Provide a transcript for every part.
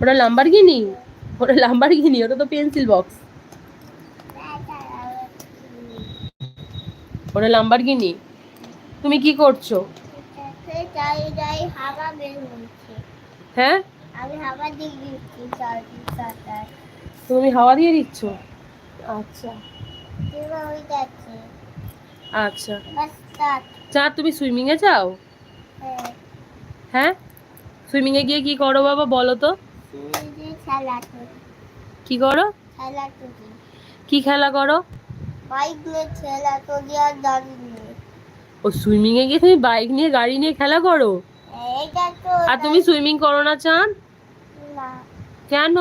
ওটা লাম্বারগিনি ওটা লাম্বারগিনি ওটা তো পেন্সিল বক্স ওটা লাম্বারগিনি তুমি কি করছ? হ্যাঁ? তুমি হাওয়া দিয়ে দিচ্ছ? আচ্ছা। আচ্ছা। চা তুমি সুইমিং এ যাও? হ্যাঁ। হ্যাঁ? সুইমিং এ গিয়ে কি করো বাবা বলো তো। খেলা কি করো? খেলা করি কি খেলা করো? বাইক নিয়ে খেলা করি আর গাড়ি নিয়ে। ও সুইমিং এ গিয়ে তুমি বাইক নিয়ে গাড়ি নিয়ে খেলা করো? তো আর তুমি সুইমিং করো না চান? না। কেন?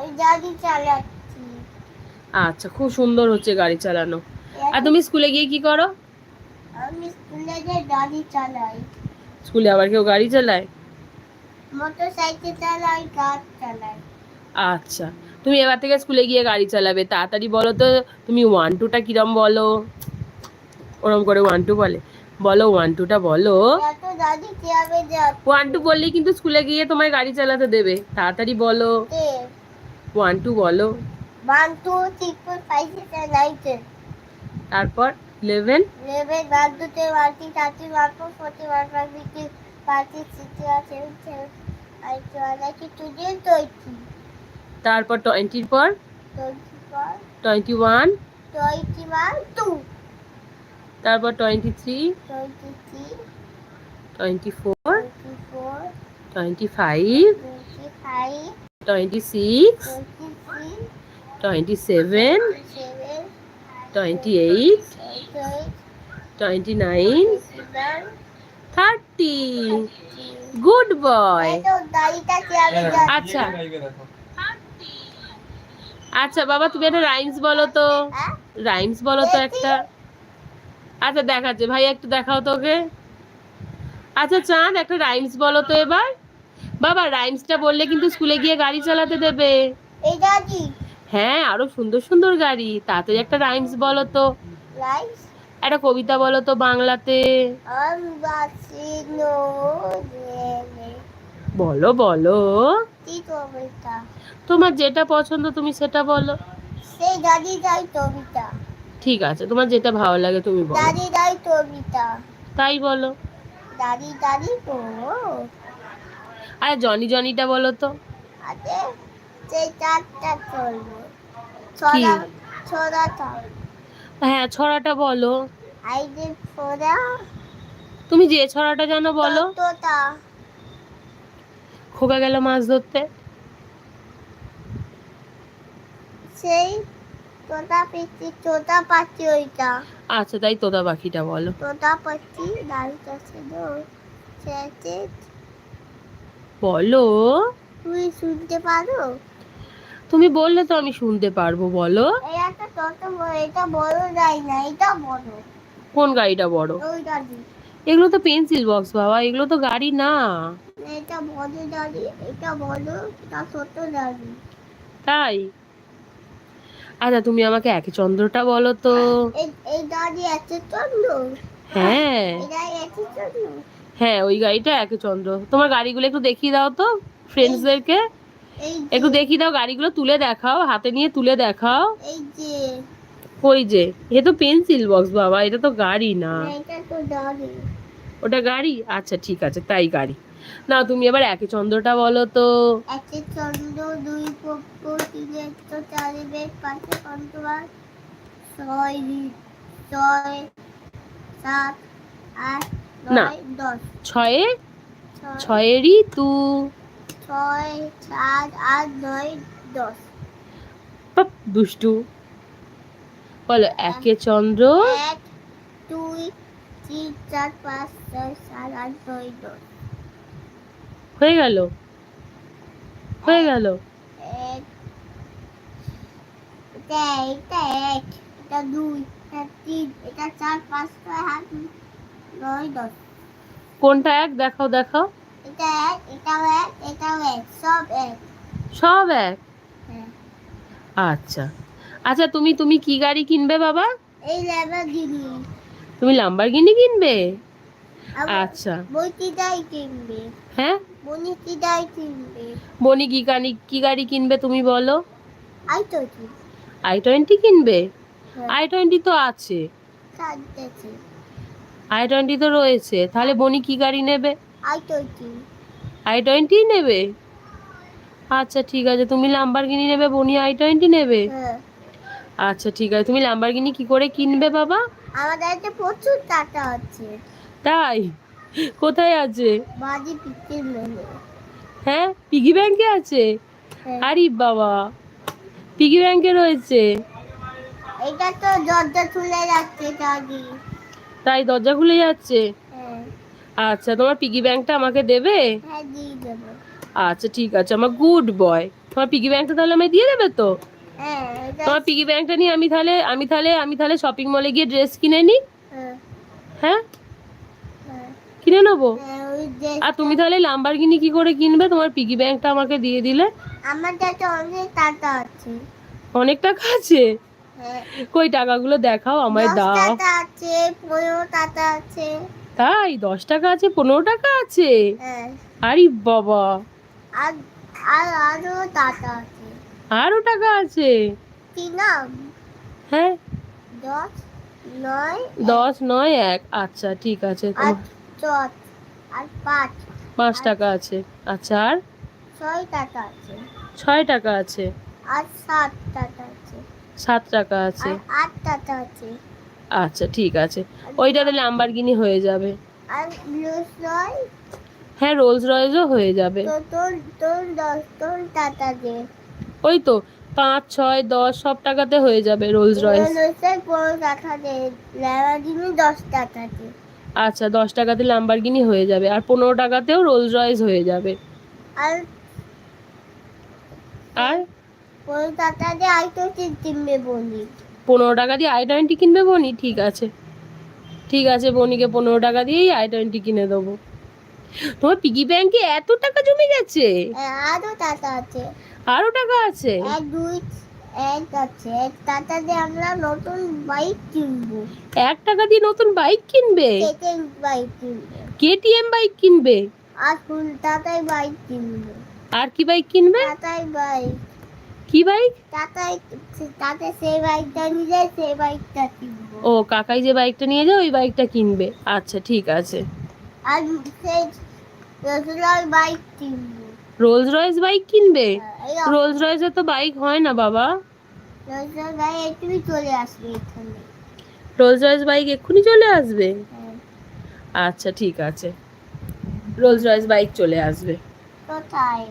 ওই গাড়ি চালাচ্ছি। আচ্ছা খুব সুন্দর হচ্ছে গাড়ি চালানো। আর তুমি স্কুলে গিয়ে কি করো? আমি স্কুলে যে গাড়ি চালাই। স্কুলে আবার কেউ গাড়ি চালায়? মোটর সাইকেল চালাই চালাই। আচ্ছা তুমি এবার থেকে স্কুলে গিয়ে গাড়ি চালাবে তাড়াতাড়ি বলো তো তুমি ওয়ান টুটা কিরম বলো? ওরম করে ওয়ান টু বলে। বলো ওয়ান টুটা বলো। গাড়ি ওয়ান টু বললেই কিন্তু স্কুলে গিয়ে তোমায় গাড়ি চালাতে দেবে। তাড়াতাড়ি বলো। ওয়ান টু বলো। One two six four five six nine ten তারপর eleven eleven one two ten one three thirty one four forty one five fifty one six seven seven তারপর টোয়েন্টির পর? টোয়েন্টি ওয়ান তারপর twenty three twenty four twenty five twenty six twenty seven twenty eight twenty nine twenty nine thirty good boy আচ্ছা। আচ্ছা বাবা তুমি একটা rhymes বলো তো। রাইমস বলো তো একটা। আচ্ছা দেখাচ্ছে। ভাই একটু দেখাও তো ওকে। আচ্ছা চাঁদ একটা রাইমস বলো তো এবার। বাবা রাইমসটা বললে কিন্তু স্কুলে গিয়ে গাড়ি চালাতে দেবে। হ্যাঁ আরও সুন্দর সুন্দর গাড়ি। তাড়াতাড়ি একটা রাইমস বলো তো। রাইস একটা কবিতা বলো তো বাংলাতে। বলো বলো। তোমার যেটা পছন্দ তুমি সেটা বলো। ঠিক আছে তোমার যেটা ভালো লাগে তুমি বলো। তাই বলো। আর জনি জনিটা বলো তো। সেই চারটা চলবো। ছড়া ছড়াটা। হ্যাঁ ছড়াটা বলো। আই যে ছড়া তুমি যে ছড়াটা জানো বলো। তোতা খোকা গেল মাছ ধরতে। সেই তোতা পেছি তোতা পাচ্ছি ওইটা। আচ্ছা তাই তোতা পাখিটা বলো। তোতা পাচ্ছি দাঁড়িয়ে ছিল বলো। তুই শুনতে পারো? তুমি বললে তো আমি শুনতে পারব বলো। এটা বড় যায় না এটা বড় কোন গাড়িটা বড়? এগুলো তো পেন্সিল বক্স বাবা এগুলো তো গাড়ি না। এটা বড় গাড়ি এটা বড় এটা ছোট গাড়ি তাই? আচ্ছা তুমি আমাকে একে চন্দ্রটা বলো তো। এই গাড়ি চন্দ্র? হ্যাঁ। হ্যাঁ ওই গাড়িটা একে চন্দ্র। তোমার গাড়িগুলো একটু দেখিয়ে দাও তো ফ্রেন্ডসদেরকে একটু দেখি দাও গাড়িগুলো তুলে দেখাও হাতে নিয়ে তুলে দেখাও। যে। ওই যে? এ তো পেন্সিল বক্স বাবা এটা তো গাড়ি না। ওটা গাড়ি? আচ্ছা ঠিক আছে তাই গাড়ি। না তুমি এবার একে চন্দ্রটা বলো তো। একে চন্দ্র দুই পক্ষ তিনে একশো চারি বেদ পাঁচে পঞ্চবার ছয় ছয় সাত আট না। নয় দশ। ছয়ে ছয়। ছয়েরই তু। ছয় সাত আট নয় দশ। দুষ্টু। বলো একে চন্দ্র। এক দুই তিন চার পাঁচ ছয় সাত আট নয় দশ। হয়ে গেল। হয়ে গেল। এটা এটা এক এটা দুই এটা তিন এটা চার পাঁচ ছয় সাত নয় দশ। কোনটা এক? দেখাও দেখাও। এটা এক এটাও এক এটাও এক সব এক। সব এক? হ্যাঁ। আচ্ছা। আচ্ছা তুমি তুমি কি গাড়ি কিনবে বাবা? এই ল্যাম্বরগিনি তুমি লাম্বারগিনি কিনবে? আচ্ছা। বইটিটাই কিনবে। হ্যাঁ? বনি কি কিনবে। বনি কি গাড়ি কি গাড়ি কিনবে তুমি বলো? আই কি আই টোয়েন্টি কিনবে? হ্যাঁ। আই টোয়েন্টি তো আছে। আই টোয়েন্টি তো রয়েছে। তাহলে বনি কি গাড়ি নেবে? আই কি আই টোয়েন্টি নেবে? আচ্ছা ঠিক আছে। তুমি লাম্বারগিনি নেবে বনি আই টোয়েন্টি নেবে? আচ্ছা ঠিক আছে। তুমি লাম্বারগিনি কি করে কিনবে বাবা? আমাদের কাছে প্রচুর টাকা আছে। তাই? কোথায় আছে? বাজি পিকের মেলে হ্যাঁ পিগি ব্যাংকে আছে? হ্যাঁ। আরে বাবা পিগি ব্যাংকে রয়েছে। এটা তো দরজা খুলে যাচ্ছে দাদি। তাই দরজা খুলে যাচ্ছে? আচ্ছা তোমার পিগি ব্যাংকটা আমাকে দেবে? হ্যাঁ আচ্ছা ঠিক আছে আমার গুড বয় তোমার পিগি ব্যাংকটা তাহলে আমায় দিয়ে দেবে তো? হ্যাঁ তোমার পিগি ব্যাংকটা নিয়ে আমি তাহলে আমি তাহলে আমি তাহলে শপিং মলে গিয়ে ড্রেস কিনে নিই হ্যাঁ। হ্যাঁ? কিনে নেব? আর তুমি তাহলে লাম্বারগিনি কি করে কিনবে? তোমার পিগি ব্যাংকটা আমাকে দিয়ে দিলে। আমার কাছে অনেক টাকা আছে। অনেক টাকা আছে? হ্যাঁ। কই টাকাগুলো দেখাও আমায় দাও। টাকা আছে পনেরো টাকা আছে। তাই দশ টাকা আছে পনেরো টাকা আছে? হ্যাঁ। আরে বাবা। আর টাকা আছে। আরও টাকা আছে? হ্যাঁ। দশ নয় এক। আচ্ছা ঠিক আছে। পাঁচ। টাকা আছে। আচ্ছা আর? ছয় টাকা আছে। ছয় টাকা আছে। আর সাত টাকা আছে। সাত টাকা আছে। আট টাকা আছে। আচ্ছা ঠিক আছে। ওইটাতে লাম্বারগিনি হয়ে যাবে। হ্যাঁ রোলস রয়েসও হয়ে যাবে। ওই তো পাঁচ ছয় দশ সব টাকাতে হয়ে যাবে রোলস রয়েস আচ্ছা দশ টাকাতে লাম্বারগিনি হয়ে যাবে আর পনেরো টাকাতেও রোলস রয়েস হয়ে যাবে। আর আর? পনেরো আর তো বলি পনেরো টাকা দিয়ে আই টোয়েন্টি কিনবে বনি? ঠিক আছে। ঠিক আছে বনিকে পনেরো টাকা দিয়েই আই টোয়েন্টি কিনে দেবো। তোমার পিগি ব্যাংকে এত টাকা জমে গেছে? আরও টাকা আছে। আরও টাকা আছে? এক দুই এক আছে। এক টাকা দিয়ে আমরা নতুন বাইক কিনবো। এক টাকা দিয়ে নতুন বাইক কিনবে? সেকেন্ড বাইক কিনবো। কেটিএম বাইক কিনবে? আর ফুল টাকায় বাইক কিনবো। আর কি বাইক কিনবে? টাটায় বাইক কি বাইক টাটা সেই বাইকটা নিলে সেই বাইকটা কিনবো। ও কাকাই যে বাইকটা নিয়ে যায় ওই বাইকটা কিনবে। আচ্ছা ঠিক আছে। আর সেই রসুলার বাইক কিনবো। রোলস রয়েস বাইক কিনবে? রোলস রয়েসে তো বাইক হয় না বাবা। বাইক একটুই চলে আসবে এখানে। রোলস রয়েস বাইক এক্ষুনি চলে আসবে? হ্যাঁ। আচ্ছা ঠিক আছে। রোলস রয়েস বাইক চলে আসবে। কোথায়?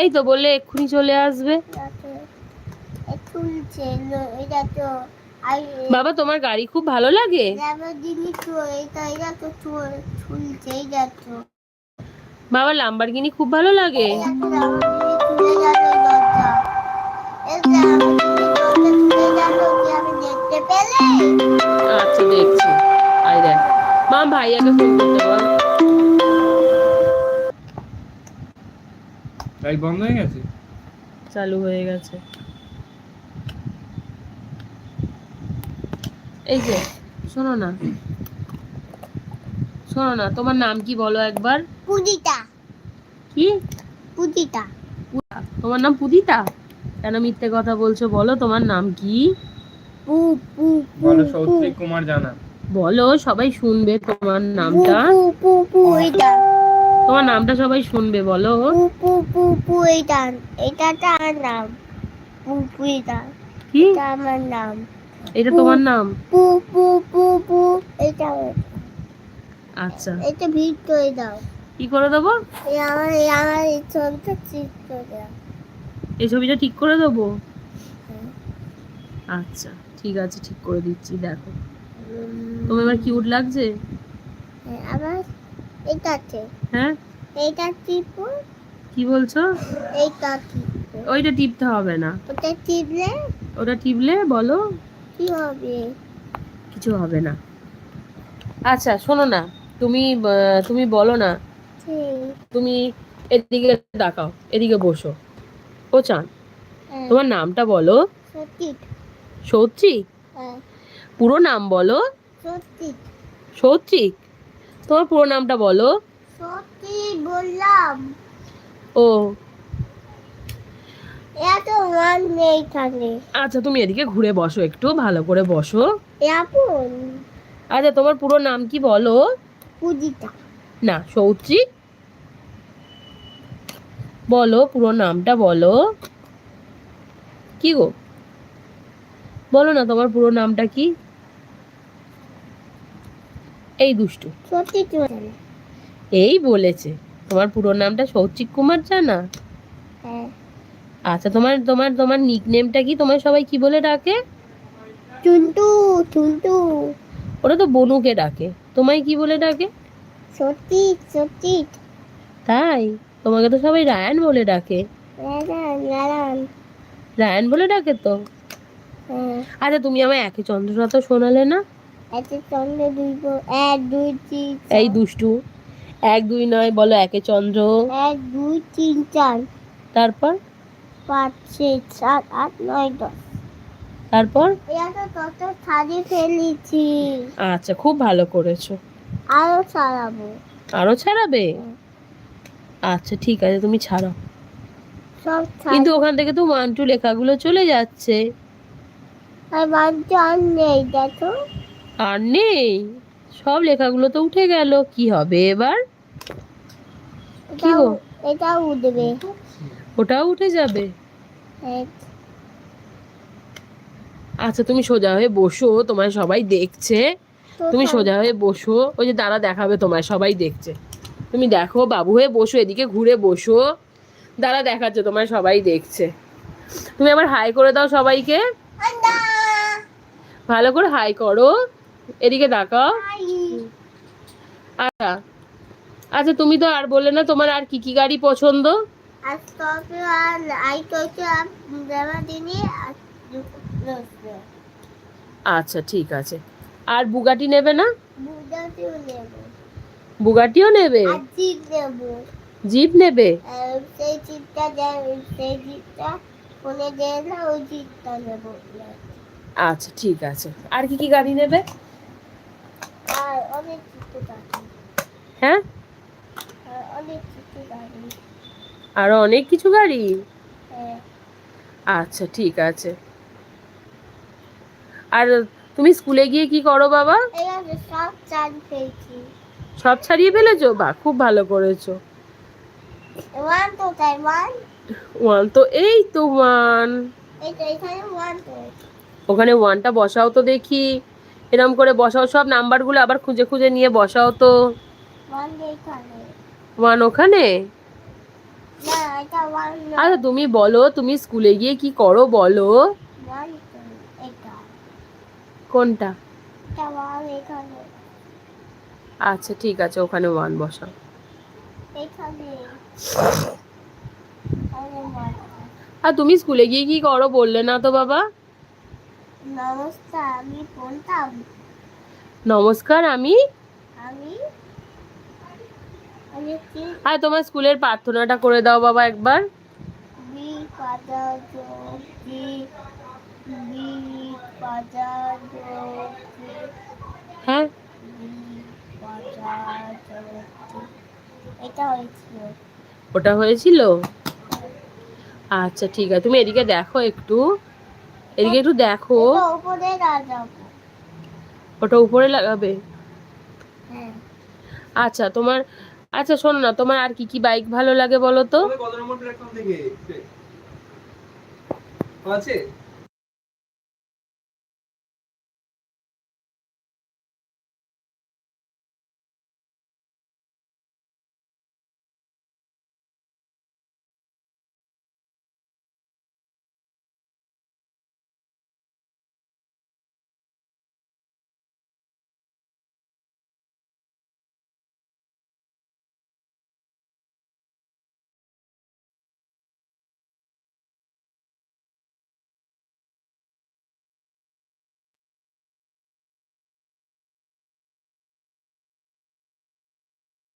এই তো বললে এক্ষুনি চলে আসবে। বাবা, তোমার গাড়ি খুব ভালো লাগে? বাবা লাম্বারগিনি খুব ভালো লাগে? আচ্ছা দেখছি। আই দেখ। মা, ভাইয়াকে ফোন করতে বল। লাইট বন্ধ হয়ে গেছে? চালু হয়ে গেছে। এই যে শোনো না। শোনো না তোমার নাম কি বলো একবার? পুদিটা কি? পুদিটা তোমার নাম পুদিতা? কেন মিথ্যে কথা বলছো বলো তোমার নাম কি? পু পু বলো সৌত্রিক কুমার জানা। বলো সবাই শুনবে তোমার নামটা। পু পু পু এটা। তোমার নামটা সবাই শুনবে বলো। পু পু পু পু এটা এটা আমার নাম। পু পু এটা কি? এটা আমার নাম। এটা তোমার নাম? পু পু পু পু এটা আচ্ছা। এটা ভিড় করে দাও। কি করে দেবো? এই আমার এই আমার এই ছবিটা ঠিক করে দাও। এই ছবিটা ঠিক করে দেবো? হ্যাঁ। আচ্ছা ঠিক আছে ঠিক করে দিচ্ছি দেখো। তোমার এবার কিউট লাগছে? হ্যাঁ, আমার আছে। হ্যাঁ? এইটা টিপু। কি বলছো? এইটা টিপু। ওইটা টিপতে হবে না। ওটা টিপলে ওটা টিপলে বলো। কি হবে? কিছু হবে না। আচ্ছা শোনো না। তুমি তুমি বলো না। তুমি এদিকে তাকাও এদিকে বসো। ও চান। হ্যাঁ, তোমার নামটা বলো। সত্যি সৌত্রিক হ্যাঁ। পুরো নাম বলো। সত্যি সৌত্রিক তোমার পুরো নামটা বলো। সত্যি বললাম। ও। এত ওয়ান নেই এখানে আচ্ছা তুমি এদিকে ঘুরে বসো একটু ভালো করে বসো। আপন। আচ্ছা তোমার পুরো নাম কি বলো? পূজিতা না সৌত্রী। বলো পুরো নামটা বলো। কি গো? বলো না তোমার পুরো নামটা কি? এই দুষ্টু। এই বলেছে। তোমার পুরো নামটা সৌচিক কুমার জানা? হ্যাঁ। আচ্ছা তোমার তোমার তোমার নিক নেমটা কি? তোমার সবাই কি বলে ডাকে? টুনটু টুনটু ওরা তো বনুকে ডাকে। তোমায় কি বলে ডাকে? সত্যি সত্যি তাই? তোমাকে তো সবাই রায়ান বলে ডাকে। রায়ান বলে ডাকে তো? আচ্ছা তুমি আমায় একে চন্দ্রলতা শোনালে না? এত চন্দ্র দুই এক দুই তিন এই দুষ্টু। এক দুই নয় বলো একে চন্দ্র। এক দুই তিন চার। তারপর? পাঁচ ছয় সাত আট নয় দশ। তারপর? ফেলেছি। আচ্ছা খুব ভালো করেছ। আরও ছাড়াবো। আরও ছাড়াবে? আচ্ছা ঠিক আছে তুমি ছাড়ো। সব কিন্তু ওখান থেকে তো ওয়ান টু লেখাগুলো চলে যাচ্ছে। আর বাড়িতে আর নেই দেখো। আর নেই। সব লেখাগুলো তো উঠে গেল। কি হবে এবার? কি গো? এটাও উঠবে। ওটাও উঠে যাবে? আচ্ছা তুমি সোজা হয়ে বসো। তোমায় সবাই দেখছে। তুমি সোজা হয়ে বসো। ওই যে দাঁড়া দেখাবে তোমায় সবাই দেখছে। তুমি দেখো বাবু হয়ে বসো এদিকে ঘুরে বসো। দাঁড়া দেখাচ্ছে তোমায় সবাই দেখছে। তুমি আবার হাই করে দাও সবাইকে। ভালো করে হাই করো। এদিকে তাকাও আচ্ছা। আচ্ছা তুমি তো আর বললে না তোমার আর কি কি গাড়ি পছন্দ? আচ্ছা ঠিক আছে। আর বুগাটি নেবে না? বুগাটিও নেবে। জিপ নেব? সেই জিপটা সেই জিপটা ফোনে দেয় না ওই জিপটা নেব। আচ্ছা ঠিক আছে। আর কি কি গাড়ি নেবে আর অনেক কিছু গাড়ি হ্যাঁ? আর অনেক কিছু গাড়ি? হ্যাঁ। আচ্ছা ঠিক আছে। আর তুমি স্কুলে গিয়ে কি করো বাবা? সব ছাড়িয়ে ফেলেছো? বা খুব ভালো করেছ। ওয়ান তো এই তো ওয়ান ওখানে ওয়ানটা বসাও তো দেখি। এরম করে বসাও সব নাম্বারগুলো আবার খুঁজে খুঁজে নিয়ে বসাও তো। ওয়ান ওয়ান ওখানে? আচ্ছা তুমি বলো তুমি স্কুলে গিয়ে কি করো বলো? কোনটা? আচ্ছা ঠিক আছে ওখানে ওয়ান বসাও। আর তুমি স্কুলে গিয়ে কি করো বললে না তো বাবা? নমস্কার আমি নমস্কার আমি? আমি? আর তোমার স্কুলের প্রার্থনাটা করে দাও বাবা একবার। হ্যাঁ। ওটা হয়েছিল? আচ্ছা ঠিক আছে। তুমি এদিকে দেখো একটু। এদিকে একটু দেখো। ওটা উপরে লাগাবে? হ্যাঁ। আচ্ছা তোমার আচ্ছা শোনো না তোমার আর কি কি বাইক ভালো লাগে বলো তো? কত নম্বর প্ল্যাটফর্ম থেকে আছে?